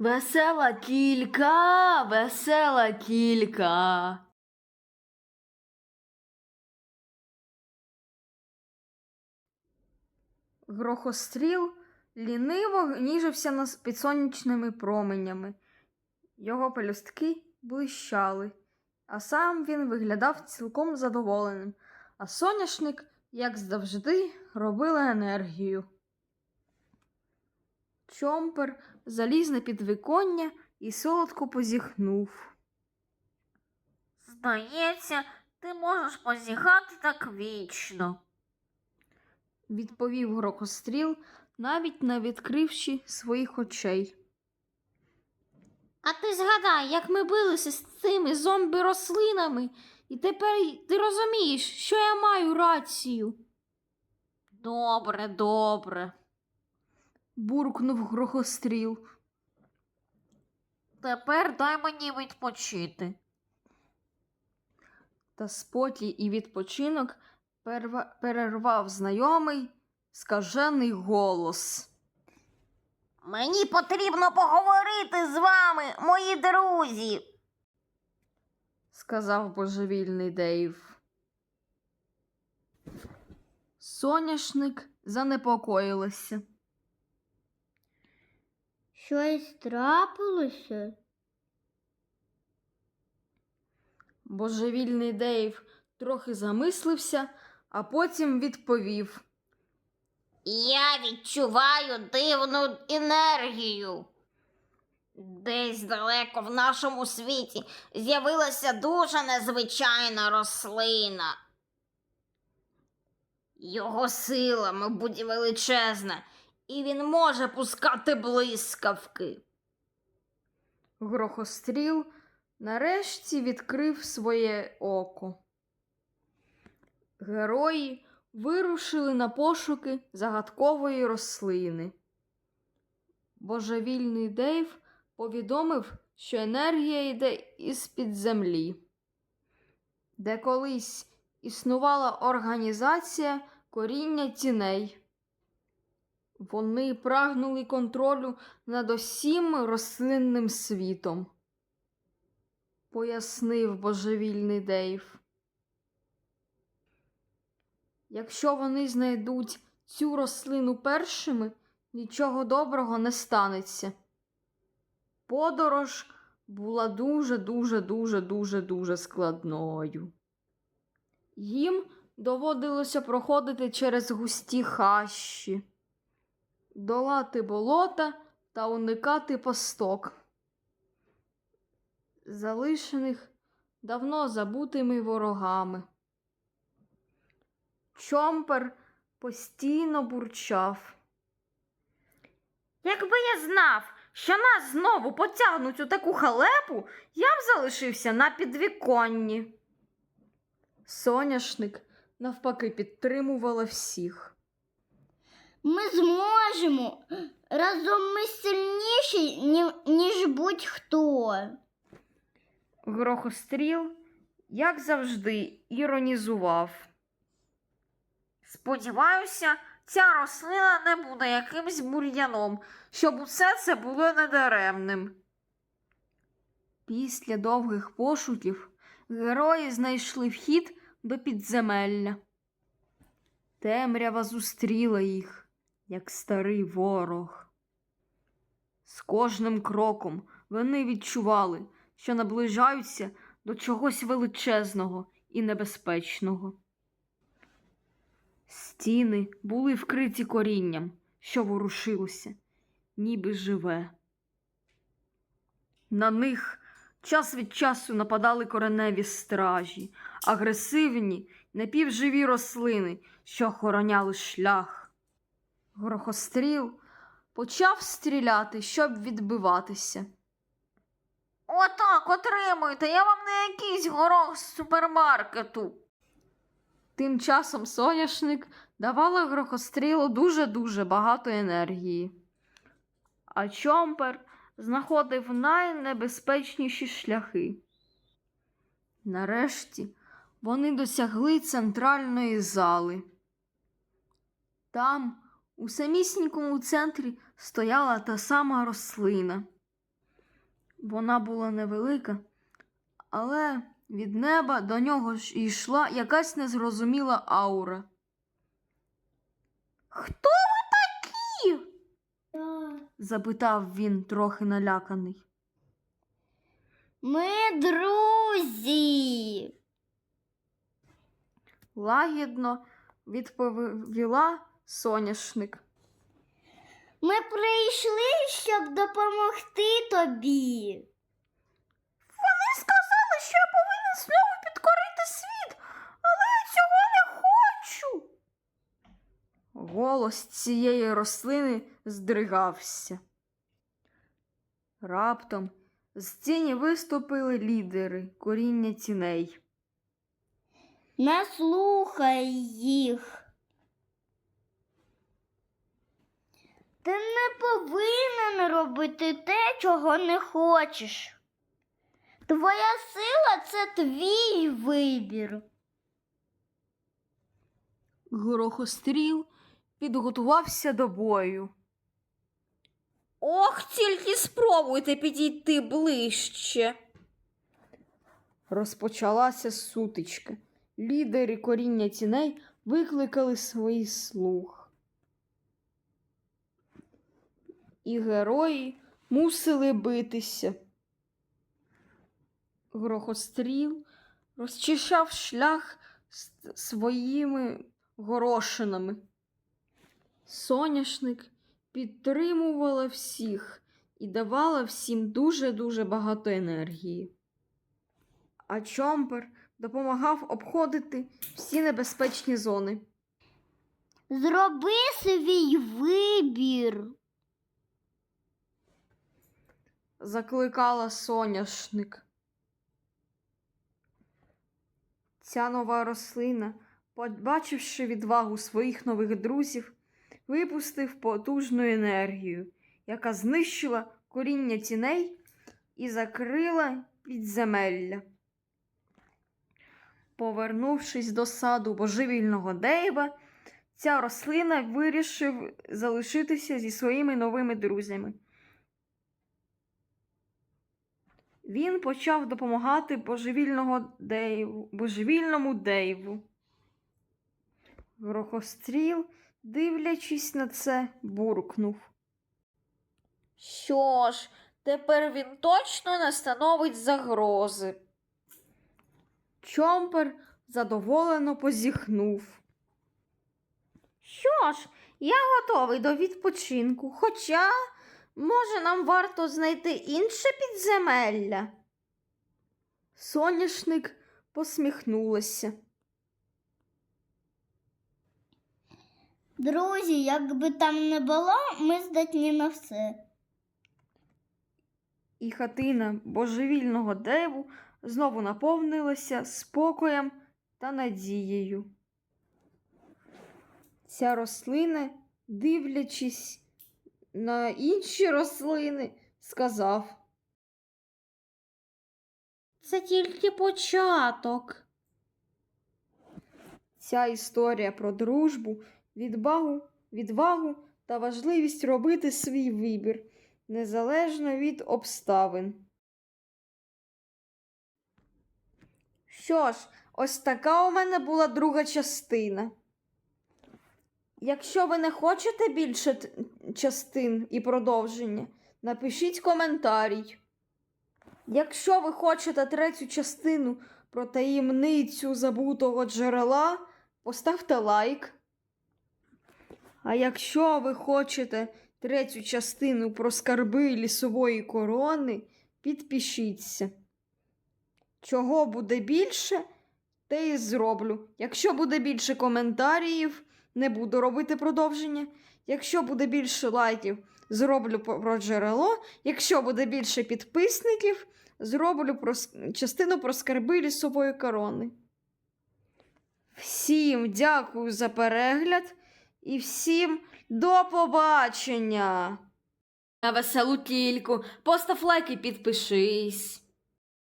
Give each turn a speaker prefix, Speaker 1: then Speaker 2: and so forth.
Speaker 1: Весела кілька, весела кілька. Грохостріл ліниво ніжився над підсонячними променями. Його пелюстки блищали, а сам він виглядав цілком задоволеним, а соняшник, як завжди, робила енергію. Чомпер заліз на підвіконня і солодко позіхнув.
Speaker 2: Здається, ти можеш позіхати так вічно.
Speaker 1: Відповів грокостріл, навіть не відкривши своїх очей.
Speaker 2: А ти згадай, як ми билися з цими зомбі-рослинами, і тепер ти розумієш, що я маю рацію. Добре, добре.
Speaker 1: Буркнув грохостріл.
Speaker 2: Тепер дай мені відпочити.
Speaker 1: Та спокій і відпочинок перервав знайомий скажений голос.
Speaker 2: Мені потрібно поговорити з вами, мої друзі.
Speaker 1: сказав божевільний Дейв. Соняшник занепокоїлася.
Speaker 3: Щось трапилося?
Speaker 1: Божевільний Дейв трохи замислився, а потім відповів.
Speaker 2: Я відчуваю дивну енергію. Десь далеко в нашому світі з'явилася дуже незвичайна рослина. Його сила, мабуть, величезна, і він може пускати блискавки.
Speaker 1: Грохостріл нарешті відкрив своє око. Герої вирушили на пошуки загадкової рослини. Божевільний Дейв повідомив, що енергія йде із-під землі, де колись існувала організація коріння тіней. Вони прагнули контролю над усім рослинним світом, пояснив божевільний Дейв. Якщо вони знайдуть цю рослину першими, нічого доброго не станеться. Подорож була дуже, дуже, дуже, дуже, дуже складною. Їм доводилося проходити через густі хащі, долати болота та уникати пасток, залишених давно забутими ворогами. Чомпер постійно бурчав.
Speaker 2: Якби я знав, що нас знову потягнуть у таку халепу, я б залишився на підвіконні.
Speaker 1: Соняшник навпаки підтримувала всіх.
Speaker 3: Ми зможемо. Разом ми сильніші, ніж будь-хто.
Speaker 1: Грохостріл, як завжди, іронізував.
Speaker 2: Сподіваюся, ця рослина не буде якимсь бур'яном, щоб усе це було недаремним.
Speaker 1: Після довгих пошуків герої знайшли вхід до підземелля. Темрява зустріла їх, як старий ворог. З кожним кроком вони відчували, що наближаються до чогось величезного і небезпечного. Стіни були вкриті корінням, що ворушилося, ніби живе. На них час від часу нападали кореневі стражі, агресивні, напівживі рослини, що охороняли шлях. Грохостріл почав стріляти, щоб відбиватися.
Speaker 2: Отак, отримуйте, я вам не якийсь горох з супермаркету.
Speaker 1: Тим часом соняшник давала грохострілу дуже-дуже багато енергії. А чомпер знаходив найнебезпечніші шляхи. Нарешті вони досягли центральної зали. Там, у самісінькому центрі, стояла та сама рослина. Вона була невелика, але від неба до нього ж йшла якась незрозуміла аура. Хто ви такі? запитав він, трохи наляканий.
Speaker 3: Ми друзі.
Speaker 1: Лагідно відповіла соняшник.
Speaker 3: Ми прийшли, щоб допомогти тобі.
Speaker 1: Вони сказали, що я повинен знову підкорити світ, але я цього не хочу. Голос цієї рослини здригався. Раптом з тіні виступили лідери коріння тіней.
Speaker 3: Не слухай їх. Ти не повинен робити те, чого не хочеш. Твоя сила це твій вибір.
Speaker 1: Грохостріл підготувався до бою.
Speaker 2: Ох, тільки спробуйте підійти ближче.
Speaker 1: Розпочалася сутичка. Лідери коріння тіней викликали свої слуг. І герої мусили битися. Грохостріл розчищав шлях своїми горошинами. Соняшник підтримувала всіх і давала всім дуже-дуже багато енергії а Чомпер допомагав обходити всі небезпечні зони.
Speaker 3: Зроби свій вибір.
Speaker 1: Закликала соняшник. Ця нова рослина, побачивши відвагу своїх нових друзів, випустив потужну енергію, яка знищила коріння тіней і закрила підземелля. Повернувшись до саду божевільного Дейва, ця рослина вирішив залишитися зі своїми новими друзями. Він почав допомагати божевільного Дейву, божевільному Дейву. Грохостріл, дивлячись на це, буркнув.
Speaker 2: Що ж, тепер він точно не становить загрози.
Speaker 1: Чомпер задоволено позіхнув. Що ж, я готовий до відпочинку, хоча, може, нам варто знайти інше підземелля. Соняшник посміхнулася.
Speaker 3: Друзі, як би там не було, ми здатні на все.
Speaker 1: і хатина божевільного деву знову наповнилася спокоєм та надією. Ця рослина, дивлячись на інші рослини, сказав.
Speaker 2: Це тільки початок.
Speaker 1: Ця історія про дружбу, відвагу, відвагу та важливість робити свій вибір незалежно від обставин. Що ж, ось така у мене була друга частина. Якщо ви не хочете більше частин і продовження, напишіть коментарій. Якщо ви хочете третю частину про таємницю забутого джерела, поставте лайк. А якщо ви хочете третю частину про скарби лісової корони, підпишіться. Чого буде більше, те і зроблю. Якщо буде більше коментарів, не буду робити продовження. Якщо буде більше лайків, зроблю про джерело. Якщо буде більше підписників, зроблю про частину про скарби лісової корони. Всім дякую за перегляд і всім до побачення! На веселу кільку, постав лайк і підпишись.